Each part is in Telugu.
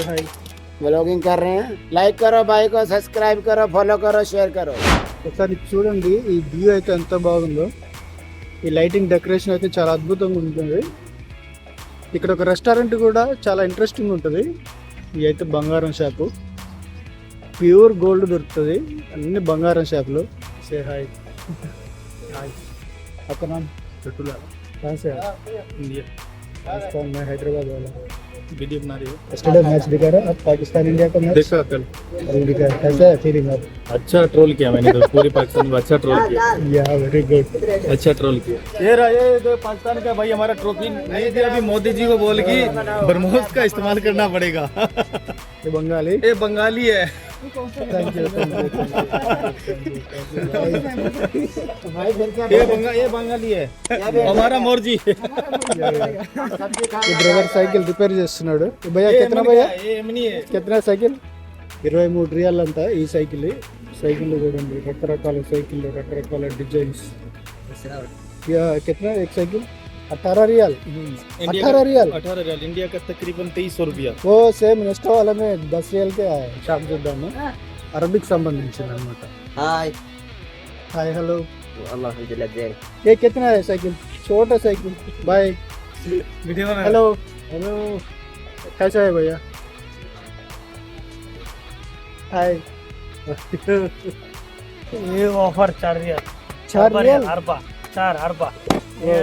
हाय ब्लॉगिंग कर रहे हैं लाइक करो भाई को सब्सक्राइब करो फॉलो करो शेयर करो ఒకసారి చూడండి ఈ వ్యూ అయితే ఎంత బాగుందో ఈ లైటింగ్ డెకరేషన్ అయితే చాలా అద్భుతంగా ఉంటుంది ఇక్కడ ఒక రెస్టారెంట్ కూడా చాలా ఇంట్రెస్టింగ్ ఉంటుంది ఇది అయితే బంగారం షాపు ప్యూర్ గోల్డ్ దొరుకుతుంది అన్ని బంగారం షాపులు సే హాయ్ హాయ్ अपना चटुला कहाँ हैदराबाद वाला। वीडियो बना रही हो यस्टरडे मैच दिखा रहा अब पाकिस्तान इंडिया का मैच देखा कल। कल दिखा कैसा है फीलिंग अब अच्छा ट्रोल किया मैंने तो पूरे पाकिस्तान अच्छा ट्रोल किया। या वेरी गुड अच्छा ट्रोल किया। ये रहा ये तो पाकिस्तान का भाई हमारा ट्रॉफी नहीं दिया अभी मोदी जी को बोल की ब्रह्मोस का इस्तेमाल करना पड़ेगा। ये बंगाली ये बंगाली है थैंक यू ये ये बंगाली है हमारा मोर्जी ड्राइवर साइकिल रिपेयर चेस्तुना भैया कितना भैया कितना साइकिल इवे मूड रियाल सैकिल सैकिल चूँगी रकर सैकिल रकर डिज़ाइन कितना एक सैकिल अठारह रियाल इंडिया अठारह रियाल अठारह रियाल इंडिया का तकरीबन तेईस सौ रुपया ఓ సేమ్ నెక్స్ట్ వాళ్ళ में दस रियाल के షాప్ చూద్దాము అరబిక్ సంబంధించింది అనమాట हाय హాయ్ హలో अल्हम्दुलिल्लाह जय ये कितना है साइकिल छोटा साइकिल बाय वीडियो बना हेलो हेलो कैसा है भैया हाय ये ऑफर चार रियल चार रियाल अरबा चार अरबा ये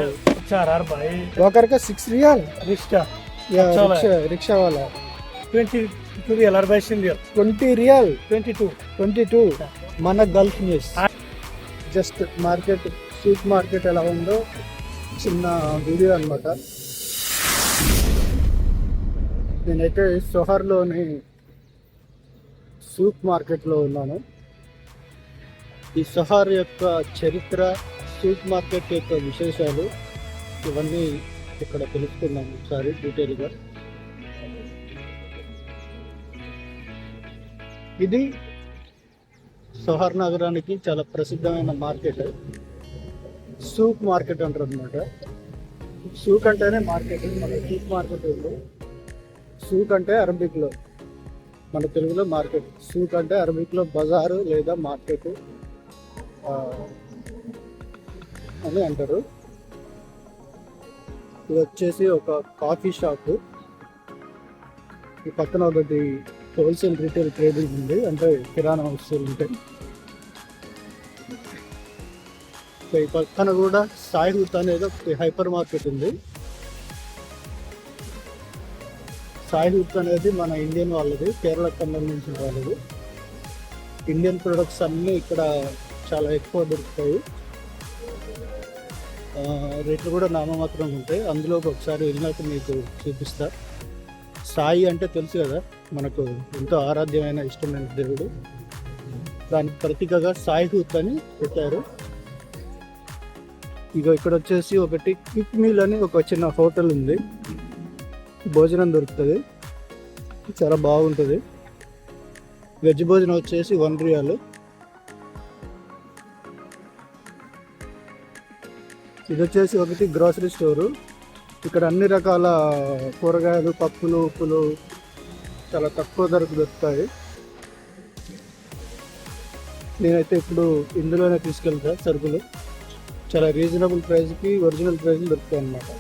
चार अरबा ये वॉकर का सिक्स रियाल रिक्शा या अच्छा रिक्शा रिक्शा वाला ट्वेंटी टू रियल अरबा real twenty real twenty two twenty two మన Gulf news just market super market ఎలా ఉందో చిన్న వీడియో అన్నమాట నేనైతే సోహర్లోని సూప్ మార్కెట్లో ఉన్నాను ఈ సహార్ యొక్క చరిత్ర సూప్ మార్కెట్ యొక్క విశేషాలు ఇవన్నీ ఇక్కడ తెలుసుకున్నాం ఒకసారి డీటెయిల్గా. ఇది సోహర్ నగరానికి చాలా ప్రసిద్ధమైన మార్కెట్. సూక్ మార్కెట్ అంటారు అనమాట సూక్ అంటేనే మార్కెట్ మన సూక్ మార్కెట్ ఉంది. సూక్ అంటే అరబిక్లో మన తెలుగులో మార్కెట్. సూక్ అంటే అరబిక్లో బజారు లేదా మార్కెట్ అని అంటారు. ఇది వచ్చేసి ఒక కాఫీ షాప్. ఈ పక్కన ఒకటి హోల్సేల్ రీటైల్ ట్రేడింగ్ ఉంది. అంటే కిరాణా వస్తువులు ఉంటాయి. సో ఈ పక్కన కూడా సాయి హూత్ అనేది హైపర్ మార్కెట్ ఉంది. సాయి హూత్ అనేది మన ఇండియన్ వాళ్ళది కేరళకు సంబంధించిన వాళ్ళది. ఇండియన్ ప్రొడక్ట్స్ అన్నీ ఇక్కడ చాలా ఎక్కువ దొరుకుతాయి. రేట్లు కూడా నామమాత్రం ఉంటాయి. అందులో ఒకసారి వెళ్ళినాక మీకు చూపిస్తా. సాయి అంటే తెలుసు కదా మనకు ఎంతో ఆరాధ్యమైన ఇష్టమైన దేవుడు. దానికి ప్రతీకగా సాయి హూత్ అని పెట్టారు. ఇక ఇక్కడ వచ్చేసి ఒకటి క్విక్ మీల్ అని ఒక చిన్న హోటల్ ఉంది. భోజనం దొరుకుతుంది. చాలా బాగుంటుంది. వెజ్ భోజనం వచ్చేసి వన్ రియాలు. ఇది వచ్చేసి ఒకటి గ్రోసరీ స్టోరు ఇక్కడ అన్ని రకాల కూరగాయలు పప్పులు ఉప్పులు చాలా తక్కువ ధరకు దొరుకుతాయి. నేనైతే ఇప్పుడు ఇందులోనే తీసుకెళ్తా సరుకులు. చాలా రీజనబుల్ ప్రైస్కి ఒరిజినల్ ప్రైస్ దొరుకుతాయి అన్నమాట.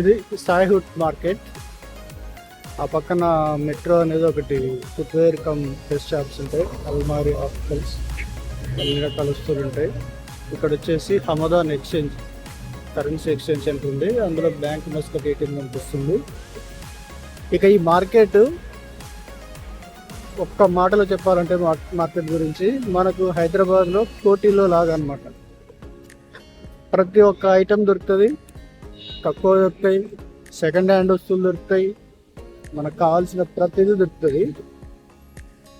ఇది సాయిహుడ్ మార్కెట్. ఆ పక్కన మెట్రో అనేది ఒకటి ఫుట్వేర్ కమ్ డ్రెస్ షాప్స్ ఉంటాయి. అల్మారి హాస్పిటల్స్ అన్ని రకాల వస్తువులు ఉంటాయి. ఇక్కడ వచ్చేసి Hamdan exchange currency exchange centre ఉంది. అందులో బ్యాంక్ మస్కట్ ఏటీఎం కనిపిస్తుంది ఇక ఈ మార్కెట్ ఒక్క మాటలో చెప్పాలంటే మార్కెట్ గురించి మనకు హైదరాబాద్లో కోటీలో లాగా అనమాట ప్రతి ఒక్క ఐటెం దొరుకుతుంది. తక్కువ దొరుకుతాయి. సెకండ్ హ్యాండ్ వస్తువులు దొరుకుతాయి. మనకు కావాల్సిన ప్రతిదీ దొరుకుతుంది.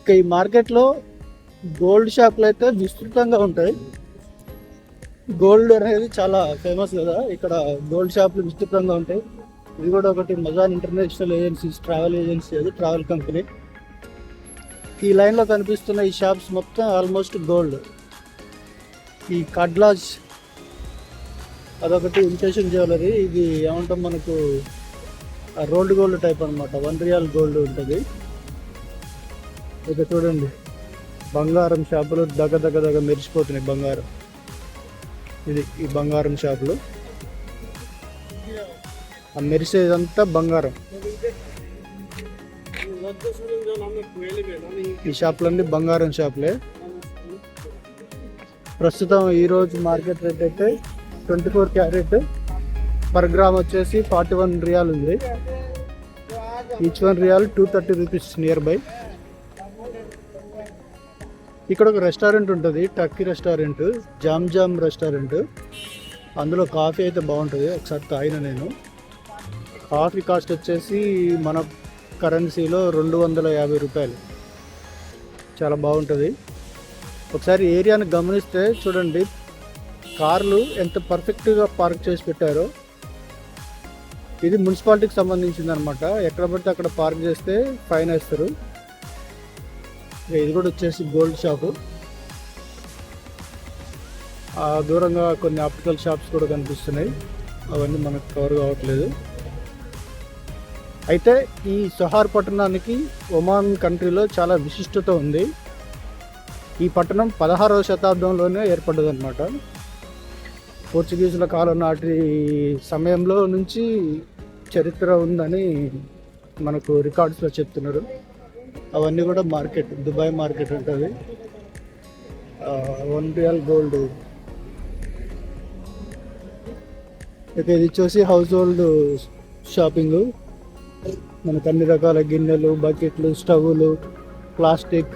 ఇక ఈ మార్కెట్లో గోల్డ్ షాపులు అయితే విస్తృతంగా ఉంటాయి. గోల్డ్ అనేది చాలా ఫేమస్ కదా. ఇక్కడ గోల్డ్ షాప్లు విస్తృతంగా ఉంటాయి. ఇది కూడా ఒకటి Mazan international agencies travel agency అది ట్రావెల్ కంపెనీ. ఈ లైన్లో కనిపిస్తున్న ఈ షాప్స్ మొత్తం ఆల్మోస్ట్ గోల్డ్. ఈ కడ్లాజ్ అదొకటి ఇమిటేషన్ జ్యువెలరీ. ఇది ఏమంటాం మనకు రోల్డ్ గోల్డ్ టైప్ అన్నమాట. వన్ రియల్ గోల్డ్ ఉంటుంది. ఇక చూడండి. బంగారం షాపులు దగ్గ దగ్గ దగ్గ మెరిసిపోతున్నాయి బంగారం. ఇది ఈ బంగారం షాపులు. ఆ మెరిసేదంతా బంగారం. ఈ షాపులన్నీ బంగారం షాపులే. ప్రస్తుతం ఈరోజు మార్కెట్ రేట్ అయితే twenty four carat per gram వచ్చేసి ఫార్టీ వన్ రియాల్ ఉంది. Each one riyal two thirty rupees near by ఇక్కడ ఒక రెస్టారెంట్ ఉంటుంది Turkey restaurant jam jam restaurant. అందులో కాఫీ అయితే బాగుంటుంది ఒకసారి తాగిన నేను. కాఫీ కాస్ట్ వచ్చేసి మన కరెన్సీలో రెండు వందల యాభై రూపాయలు. చాలా బాగుంటుంది. ఒకసారి ఏరియాను గమనిస్తే చూడండి కార్లు ఎంత పర్ఫెక్ట్గా పార్క్ చేసి పెట్టారో. ఇది మున్సిపాలిటీకి సంబంధించింది అనమాట ఎక్కడ పడితే అక్కడ పార్క్ చేస్తే ఫైన్ వేస్తారు. ఇది కూడా వచ్చేసి గోల్డ్ షాపు. దూరంగా కొన్ని ఆప్టికల్ షాప్స్ కూడా కనిపిస్తున్నాయి. అవన్నీ మనకు కవర్ కావట్లేదు. అయితే ఈ సొహార్ పట్టణానికి ఒమాన్ కంట్రీలో చాలా విశిష్టత ఉంది. ఈ పట్టణం పదహారవ శతాబ్దంలోనే ఏర్పడ్డదన్నమాట. పోర్చుగీసుల కాలం నాటి సమయంలో నుంచి చరిత్ర ఉందని మనకు రికార్డ్స్లో చెప్తున్నారు. అవన్నీ కూడా మార్కెట్ దుబాయ్ మార్కెట్ ఉంటుంది. One riyal gold. ఇక ఇది వచ్చేసి హౌస్ హోల్డ్ షాపింగ్. మనకు అన్ని రకాల గిన్నెలు బకెట్లు స్టవ్లు ప్లాస్టిక్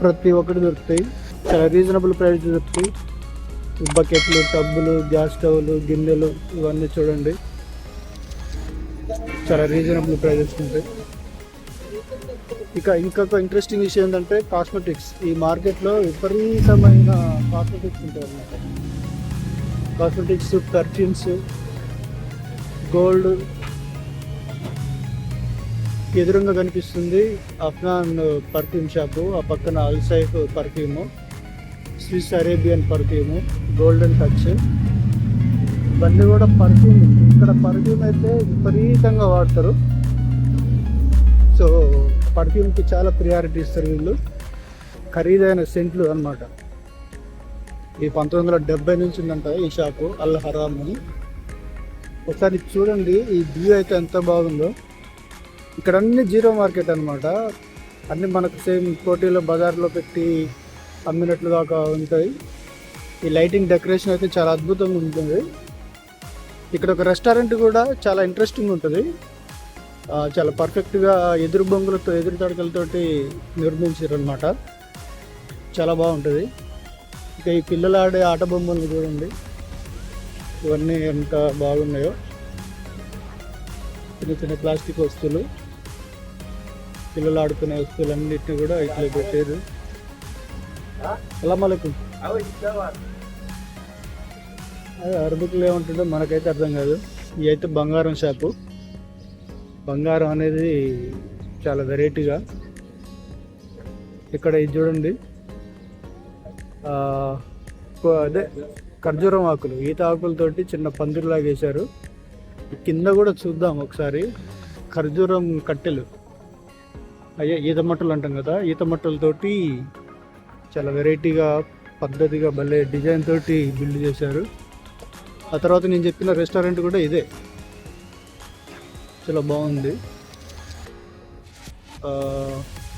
ప్రతి ఒక్కటి దొరుకుతాయి. చాలా రీజనబుల్ ప్రైస్ దొరుకుతాయి. బకెట్లు టబ్బులు గ్యాస్ స్టవ్లు గిన్నెలు ఇవన్నీ చూడండి. చాలా రీజనబుల్ ప్రైజెస్ ఉంటాయి. ఇక ఇంకొక ఇంట్రెస్టింగ్ విషయం ఏంటంటే కాస్మెటిక్స్ ఈ మార్కెట్లో విపరీతమైన కాస్మెటిక్స్ ఉంటాయి అన్నమాట. కాస్మెటిక్స్ పర్ఫ్యూమ్స్ గోల్డ్ ఎదురుగా కనిపిస్తుంది అఫ్నాన్ పర్ఫ్యూమ్ షాపు ఆ పక్కన Alsaif perfume Swiss Arabian perfume golden touch ఇవన్నీ కూడా పర్ఫ్యూమ్ ఇక్కడ పర్ఫ్యూమ్ అయితే విపరీతంగా వాడతారు. సో పర్ఫ్యూమ్కి చాలా ప్రియారిటీ ఇస్తారు వీళ్ళు. ఖరీదైన సెంట్లు అన్నమాట. ఈ పంతొమ్మిది వందల డెబ్బై నుంచి ఉందంట ఈ షాపు అల్ హరామ్ అని. ఒకసారి చూడండి ఈ వ్యూ అయితే ఎంత బాగుందో. ఇక్కడ అన్ని జీరో మార్కెట్ అనమాట అన్ని మనకు సేమ్ పోటీలో బజార్లో పెట్టి అమ్మినట్లుగా ఉంటాయి. ఈ లైటింగ్ డెకరేషన్ అయితే చాలా అద్భుతంగా ఉంటుంది. ఇక్కడ ఒక రెస్టారెంట్ కూడా చాలా ఇంట్రెస్టింగ్ ఉంటుంది. చాలా పర్ఫెక్ట్గా ఎదురు బొంగులతో ఎదురు తడకలతోటి నిర్మించారనమాట చాలా బాగుంటుంది. ఇక ఈ పిల్లలు ఆడే ఆట బొమ్మలు చూడండి. ఇవన్నీ ఎంత బాగున్నాయో. చిన్న చిన్న ప్లాస్టిక్ వస్తువులు. పిల్లలు ఆడుకునే వస్తువులన్నిటిని కూడా ఇట్లా పెట్టారు. అలా అదే అరబిక్లో ఏముంటుందో మనకైతే అర్థం కాదు. ఇవైతే బంగారం షాపు. బంగారం అనేది చాలా వెరైటీగా. ఇక్కడ ఇది చూడండి. అదే ఖర్జూరం ఆకులు ఈత ఆకులతోటి చిన్న పందిరిలాగా వేశారు. కింద కూడా చూద్దాం ఒకసారి. ఖర్జూరం కట్టెలు. అయ్యే ఈత మట్టలు అంటాం కదా. ఈత మట్టలతోటి చాలా వెరైటీగా పద్ధతిగా భలే డిజైన్ తోటి బిల్డ్ చేశారు. ఆ తర్వాత నేను చెప్పిన రెస్టారెంట్ కూడా ఇదే. చాలా బాగుంది.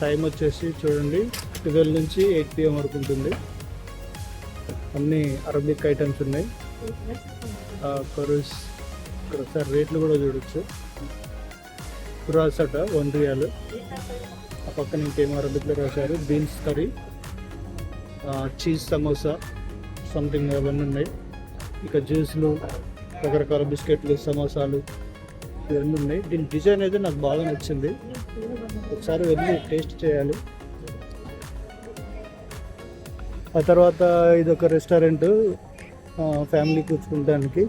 టైం వచ్చేసి చూడండి ట్వెల్వ్ నుంచి ఎయిట్ పిఎం వరకు ఉంటుంది. అన్ని అరబిక్ ఐటమ్స్ ఉన్నాయి. కరూస్ ఇక్కడ ఒకసారి రేట్లు కూడా చూడొచ్చు. కురాస్ అట వన్ రియాలు. ఆ పక్కన ఇంకేమో అరబిక్లో రాశారు? Beans curry cheese samosa something అవన్నీ ఉన్నాయి. ఇక జ్యూస్లు రకరకాల బిస్కెట్లు సమోసాలు రెండు ఉన్నాయి. దీని డిజైన్ అయితే నాకు బాగా నచ్చింది. ఒకసారి వెళ్ళి టేస్ట్ చేయాలి. ఆ తర్వాత ఇది ఒక రెస్టారెంట్ ఫ్యామిలీ కూర్చుకోవడానికి.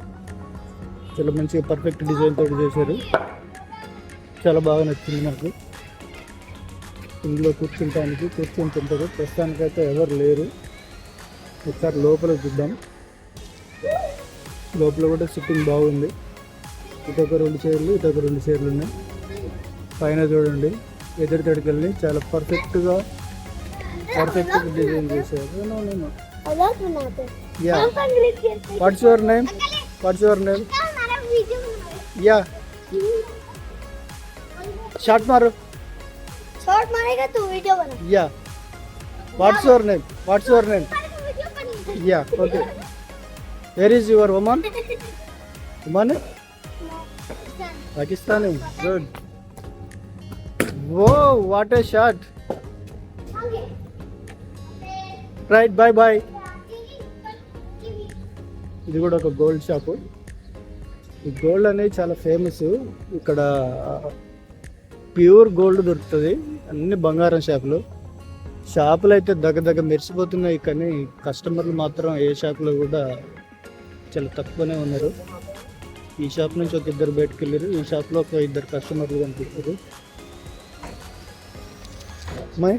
చాలా మంచిగా పర్ఫెక్ట్ డిజైన్ తోటి చేశారు. చాలా బాగా నచ్చింది నాకు. ఇందులో కూర్చుంటానికి కూర్చొని తింటారు ప్రస్తుతానికైతే ఎవరు లేరు. ఒకసారి లోపల చూద్దాం. లోపల కూడా సిట్టింగ్ బాగుంది. ఇటొక రెండు చైర్లు ఇటొక రెండు చైర్లు ఉన్నాయి పైన చూడండి ఎదురు తడికల్ని చాలా పర్ఫెక్ట్గా పర్ఫెక్ట్గా డిజైన్ చేశారు No, no, no. अलग बनाते యా हम अंग्रेज के what's your name what's your name हमारा वीडियो बनाओ యా షార్ట్ మారు शॉर्ट मारेगा तो वीडियो बना yeah what's your name what's your name video बनी yeah okay where is your Oman Oman good oh what a short right bye bye ఇది కూడా ఒక గోల్డ్ షాపు ఈ గోల్డ్ అనేది చాలా ఫేమస్ ఇక్కడ ప్యూర్ గోల్డ్ దొరుకుతుంది. అన్ని బంగారం షాపులు షాపులు అయితే దగ్గర దగ్గర మెరిసిపోతున్నాయి కానీ కస్టమర్లు మాత్రం ఏ షాపులో కూడా చాలా తక్కువనే ఉన్నారు. ఈ షాప్ నుంచి ఒక ఇద్దరు బయటకు వెళ్ళారు. ఈ షాప్లో ఒక ఇద్దరు కస్టమర్లు కనిపిస్తారు. మై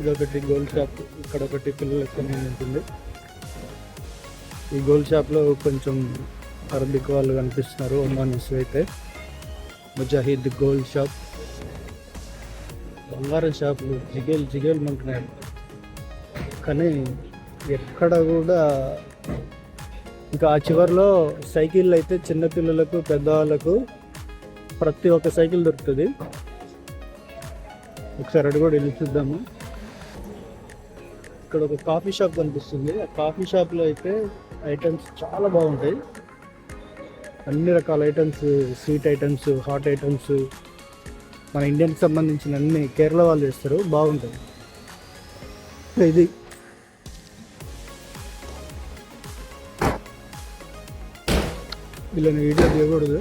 ఇది ఒకటి గోల్డ్ షాప్. ఇక్కడ ఒకటి పిల్లలకు ఉంటుంది. ఈ గోల్డ్ షాప్లో కొంచెం అరబిక్ వాళ్ళు కనిపిస్తున్నారు. ఒమానీస్ అయితే. Mujahid gold shop. బంగారం షాపులు జిగేల్ జిగేల్ ఉంటున్నాయి కానీ ఎక్కడ కూడా ఇంకా ఆ చివరిలో సైకిల్ అయితే చిన్నపిల్లలకు పెద్దవాళ్ళకు ప్రతి ఒక్క సైకిల్ దొరుకుతుంది. ఒకసారి అటు కూడా వెళ్ళి చూద్దాము. ఇక్కడ ఒక కాఫీ షాప్ కనిపిస్తుంది. ఆ కాఫీ షాప్లో అయితే ఐటమ్స్ చాలా బాగుంటాయి. అన్ని రకాల items sweet items hot items మన ఇండియన్కి సంబంధించిన అన్ని కేరళ వాళ్ళు చేస్తారు. బాగుంటుంది. ఇది వీళ్ళని వీడియో తీయకూడదు.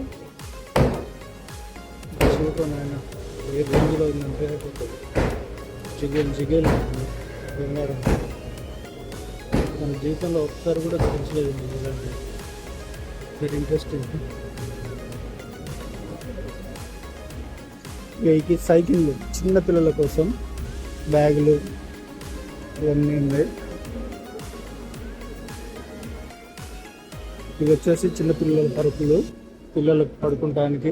చూడటం ఆయన ఏ రేంజ్లో ఉందంటే జిగేల్ జిగేల్. బంగారం మన జీవితంలో ఒకసారి కూడా తెలిసలేదు ఇలాంటి వెరీ ఇంట్రెస్టింగ్ ఈ సైకిళ్ళు చిన్నపిల్లల కోసం బ్యాగులు ఇవన్నీ ఉన్నాయి. ఇవి వచ్చేసి చిన్నపిల్లల పరుపులు. పిల్లలకు పడుకుంటానికి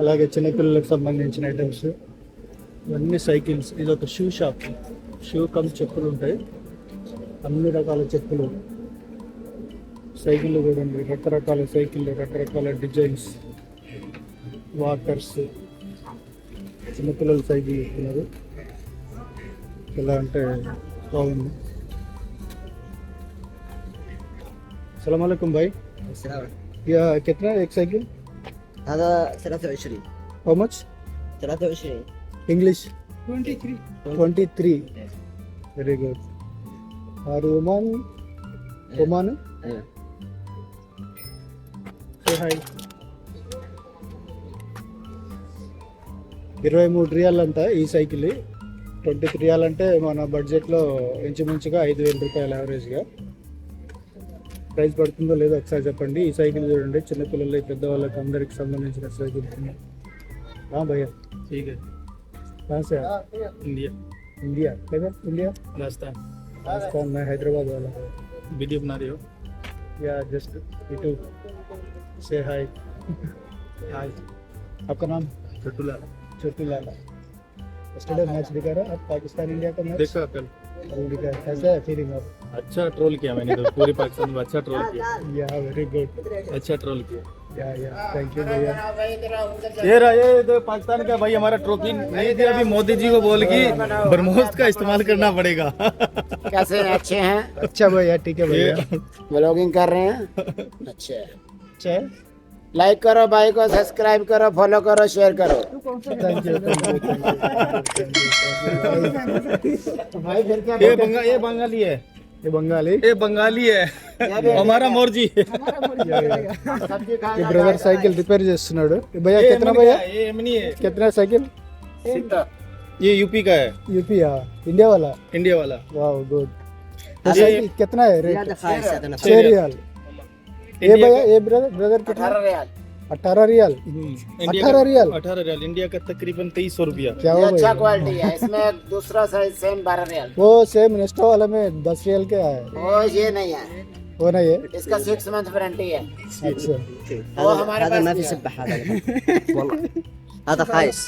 అలాగే చిన్నపిల్లలకు సంబంధించిన ఐటమ్స్ ఇవన్నీ సైకిల్స్ ఇది ఒక షూ షాప్ షూ కమ్ చెప్పులు ఉంటాయి. అన్ని రకాల చెప్పులు. సైకిళ్ళు కూడా ఉంది. రకరకాల సైకిళ్ళు రకరకాల డిజైన్స్ వాకర్స్ చిన్నపిల్లలు సైకిల్ ఇస్తున్నారు ఎలా అంటే బాగుంది. सलाम वालेकुम भाई या कितना एक cycle هذا 23 how much 23 English 23 23 very good और ओमान ओमान ايوه సే హాయ్ ఇరవై మూడు రియాల్ అంట ఈ సైకిల్ ట్వంటీ త్రీ రియాల్ అంటే మన బడ్జెట్లో ఇంచుమించుగా ఐదు వేల రూపాయలు యావరేజ్గా ప్రైస్ పడుతుందో లేదో ఒకసారి చెప్పండి ఈ సైకిల్ చూడండి చిన్నపిల్లలకి పెద్దవాళ్ళకి అందరికి సంబంధించిన సైకిల్ భయ్యా ठीक है कहाँ से आप? इंडिया इंडिया किधर इंडिया राजस्थान राजस्थान में हैदराबाद वाला वीडियो बना रहे हो या जस्ट टू से हाय हाय आपका नाम छोटू लाल छोटू लाला यस्टरडे मैच दिखा रहा आप पाकिस्तान इंडिया का मैच देखा कल है फीलिंग अच्छा ट्रोल किया मैंने तो पूरे पाकिस्तान में अच्छा ट्रोल किया। या वेरी गुड अच्छा ट्रोल किया। या या थैंक यू भैया ये रहा ये तो पाकिस्तान का भाई हमारा ट्रॉफी नहीं दिया अभी मोदी जी को बोल की ब्रह्मोस का इस्तेमाल करना पड़ेगा। कैसे हैं? अच्छे हैं? अच्छा भैया ठीक है भैया। ब्लॉगिंग कर रहे हैं? अच्छे। अच्छा लाइक करो भाई को सब्सक्राइब करो फॉलो करो शेयर करो। ये ये बंगाली है। ये बंगाली? ये बंगाली है। हमारा मोर्जी। ये బ్రదర్ సైకిల్ రిపేర్ చేస్తున్నాడు। భయ్యా कितना भैया? ये है। कितना साइकिल ये यूपी का है। यूपी हाँ। इंडिया वाला? इंडिया वाला। वाह गुड कितना है? रेट छह रियाल। ये इंडिया भैया ये ब्रदर ब्रदर कितना अठारह रियाल अठारह रियल इंडिया अठारह का रियल अठारह रियल इंडिया का तकरीबन तेईस सौ रुपया क्या ये हुआ अच्छा भैया? क्वालिटी है इसमें दूसरा साइज सेम बारह रियल वो सेम नेस्टो वाले में दस रियल के है वो ये नहीं है वो नहीं है इसका सिक्स मंथ वारंटी है अच्छा वो هذا हमारे هذا पास ما भी في है। سبح هذا والله هذا خايس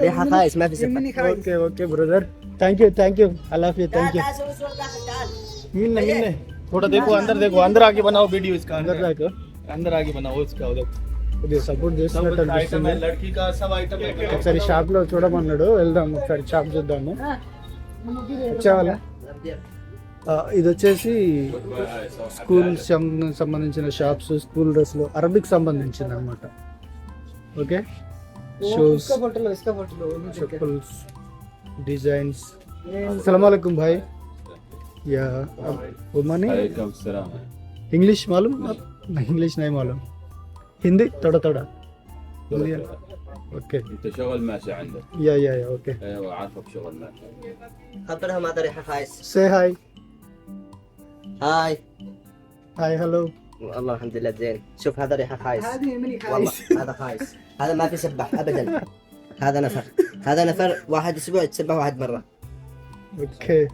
ريحه خايس ما في سبح okay okay brother thank you thank you Allah Hafiz thank you मिलने मिलने थोड़ा देखो अंदर देखो अंदर आके बनाओ वीडियो इसका अंदर अंदर जाकर अंदर आके बनाओ इसका उधर ఇది సపోర్ట్ सब చేస్తున్నట్టు आइटम అనిపిస్తుంది है लड़की का सब आइटम है ఒకసారి షాప్ లో చూడమన్నాడు వెళ్దాం ఒకసారి షాప్ చూద్దాము వచ్చేవాళ్ళ ఆ, ఇది వచ్చేసి స్కూల్ సం- సంబంధించిన షాప్స్ స్కూల్ డ్రెస్లు అరబిక్ సంబంధించింది అనమాట ఓకే షూస్ चप्पल्स डिजाइन्स अस्सलाम वालेकुम भाई या वो माने इंग्लिश मालूम आप नहीं इंग्लिश नहीं मालूम हिंदी थोड़ा थोड़ा हिंदी ओके انت شغل ماشي عندك या या या ओके ايوه عارفك شغل ماشي خبرهم هذا ريحه خايس से हाय هاي hi hello والله الحمد لله زين شوف هذا ريحه خايس والله هذا خايس هذا ما في سبح ابدا هذا نفر هذا نفر واحد اسبوع يتسبح واحد مره okay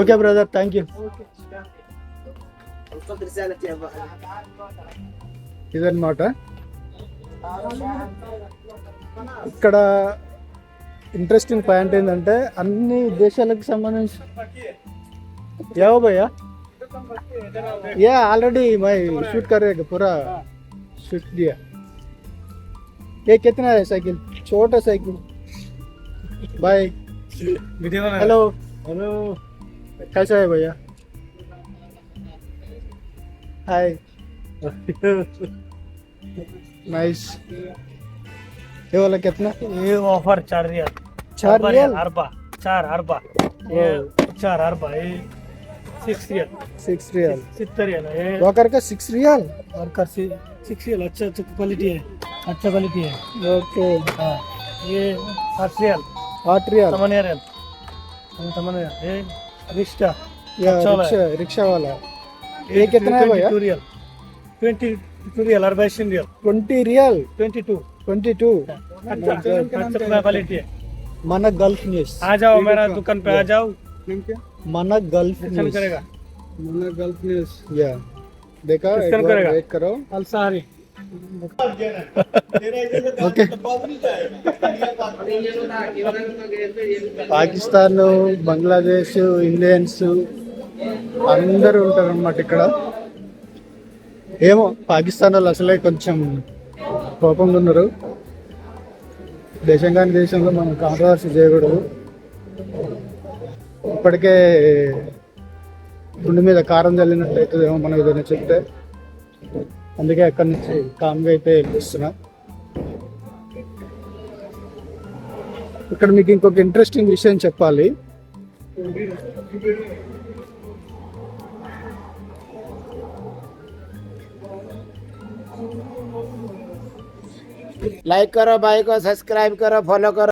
okay brother thank you ఇదన్నమాట ఇక్కడ ఇంట్రెస్టింగ్ పాయింట్ ఏంటంటే అన్ని దేశాలకు సంబంధించి యావ భయ్యా యా. ఆల్రెడీ మై షూట్ కరేగా పూరా షూట్ దియా ఏ కెత్తనా సైకిల్ छोटा సైకిల్. బాయ్ హలో హలో कैसा है भैया? हाय नाइस ये वाला कितना? ये ऑफ़र चार रियल। चार रियल? अरबा। चार अरबा। ये चार अरबा ये सिक्स रियल सिक्स रियल सितर रियल है ये वॉकर का सिक्स रियल वर्कर से सिक्स रियल अच्छा अच्छा क्वालिटी है। अच्छा क्वालिटी है। ओके हाँ ये आठ रियल आठ रियल तमनिया रियल तमनिया ये रिक्शा या रिक्शा रिक्शा वाला ये कितना है भैया रियल ट्वेंटी टू रियल और बाईस riyal twenty riyal twenty two twenty two quality है मनक गल्फ न्यूज़ आ जाओ मेरा दुकान पे आ जाओ मनक गल्फ न्यूज़ करेगा मनक गल्फ न्यूज़ या देखा वेट करो अलसारी పాకిస్తాన్ బంగ్లాదేశ్ ఇండియన్స్ అందరూ ఉంటారు అన్నమాట ఇక్కడ. ఏమో పాకిస్తాన్ వాళ్ళు అసలే కొంచెం కోపంగా ఉన్నారు. దేశం కాని దేశంలో మనం కాంట్రవర్సీ చేయకూడదు. ఇప్పటికే గుండె మీద కారం చల్లినట్టు అవుతుందేమో మనం ఏదైనా చెప్తే. అందుకే అక్కడి నుంచి కామ్గా అయితే వెళ్ళిస్తున్నా ఇక్కడ మీకు ఇంకొక ఇంట్రెస్టింగ్ విషయం చెప్పాలి लाइक करो भाई को सब्सक्राइब करो फॉलो करो